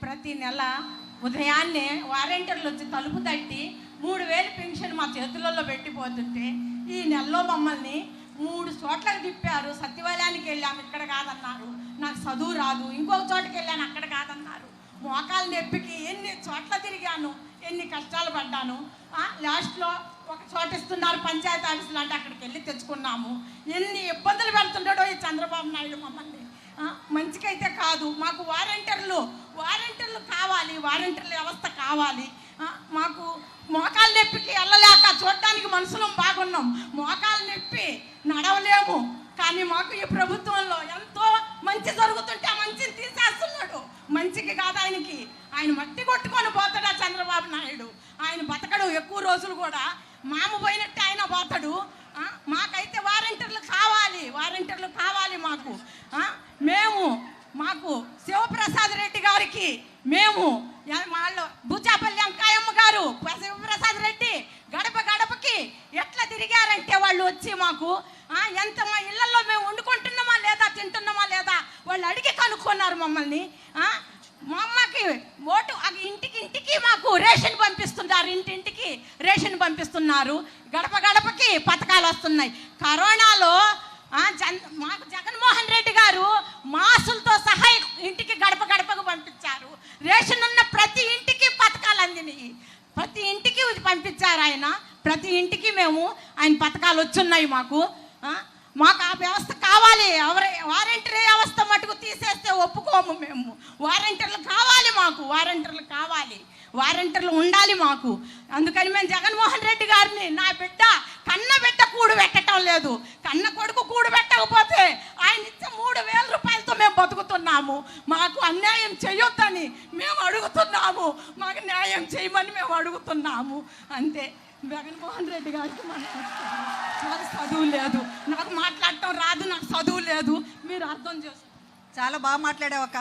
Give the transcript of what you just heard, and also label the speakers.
Speaker 1: ప్రతి నెల ఉదయాన్నే వారంటీర్లు వచ్చి తలుపు తట్టి మూడు వేలు పెన్షన్ మా చేతులలో పెట్టిపోతుంటే ఈ నెలలో మమ్మల్ని మూడు చోట్లకు తిప్పారు. సత్యవాలయానికి వెళ్ళాము. ఇక్కడ కాదన్నారు. నాకు చదువు రాదు. ఇంకొక చోటకి వెళ్ళాను. అక్కడ కాదన్నారు. మోకాలు నొప్పికి ఎన్ని చోట్ల తిరిగాను? ఎన్ని కష్టాలు పడ్డాను? లాస్ట్లో ఒక చోట ఇస్తున్నారు పంచాయతీ ఆఫీసులు అంటే అక్కడికి వెళ్ళి తెచ్చుకున్నాము. ఎన్ని ఇబ్బందులు పెడుతుంటాడో ఈ చంద్రబాబు నాయుడు మమ్మల్ని. మంచికైతే కాదు. మాకు వారంటీర్లు వారంటీర్లు కావాలి వారంటీర్ల వ్యవస్థ కావాలి. మాకు మోకాలు నొప్పికి వెళ్ళలేక చూడటానికి మనుషులం బాగున్నాం. మోకాలు నొప్పి నడవలేము. కానీ మాకు ఈ ప్రభుత్వంలో ఎంతో మంచి జరుగుతుంటే ఆ మంచిని తీసేస్తున్నాడు. మంచికి కాదు ఆయనకి. ఆయన మట్టి కొట్టుకొని పోతాడా చంద్రబాబు నాయుడు. ఆయన బతకడు ఎక్కువ రోజులు కూడా. మామ పోయినట్టే ఆయన పోతాడు. మా మాకైతే వారంటీర్లు కావాలి వారంటీర్లు కావాలి మాకు ఆ, మేము మాకు శివప్రసాద్ రెడ్డి గారికి మేము వాళ్ళు భుజాపల్లి అంకాయమ్మ గారు ప్రసాద్ రెడ్డి గడప గడపకి ఎట్లా తిరిగారంటే వాళ్ళు వచ్చి మాకు ఎంత మా ఇళ్ళలో మేము వండుకుంటున్నామా లేదా తింటున్నామా లేదా? వాళ్ళు అడిగి కనుక్కున్నారు మమ్మల్ని. మా అమ్మకి ఓటు అది ఇంటికి ఇంటికి మాకు రేషన్ పంపిస్తున్నారు ఇంటింటికి రేషన్ పంపిస్తున్నారు. గడప గడపకి పథకాలు వస్తున్నాయి. కరోనాలో ఆ, జన్ మాకు జగన్మోహన్ రెడ్డి గారు మాసులతో సహా ఇంటికి గడప గడపకు పంపించారు రేషన్ ఉన్న ప్రతి ఇంటికి పథకాలు అందినాయి. ప్రతి ఇంటికి పంపించారు ఆయన. ప్రతి ఇంటికి మేము ఆయన పథకాలు వచ్చున్నాయి మాకు. మాకు ఆ వ్యవస్థ కావాలి. ఎవరి వారంటీర్ వ్యవస్థ మటుకు తీసేస్తే ఒప్పుకోము మేము. వారంటీర్లు కావాలి మాకు. వారంటీర్లు కావాలి. వారంటీర్లు ఉండాలి మాకు. అందుకని మేము జగన్మోహన్ రెడ్డి గారిని నా బిడ్డ కన్న బిడ్డ కూడు పెట్టడం లేదు. కన్న కొడుకు కూడు పెట్టకపోతే ఆయన ఇచ్చే మూడు వేల రూపాయలతో మేము బతుకుతున్నాము. మాకు అన్యాయం చేయొద్దని మేము అడుగుతున్నాము. మాకు న్యాయం చేయమని మేము అడుగుతున్నాము. అంతే. జగన్మోహన్ రెడ్డి గారికి నాకు చదువు లేదు. నాకు మాట్లాడటం రాదు నాకు చదువు లేదు. మీరు అర్థం చేసుకో
Speaker 2: చాలా బాగా మాట్లాడావు అక్క.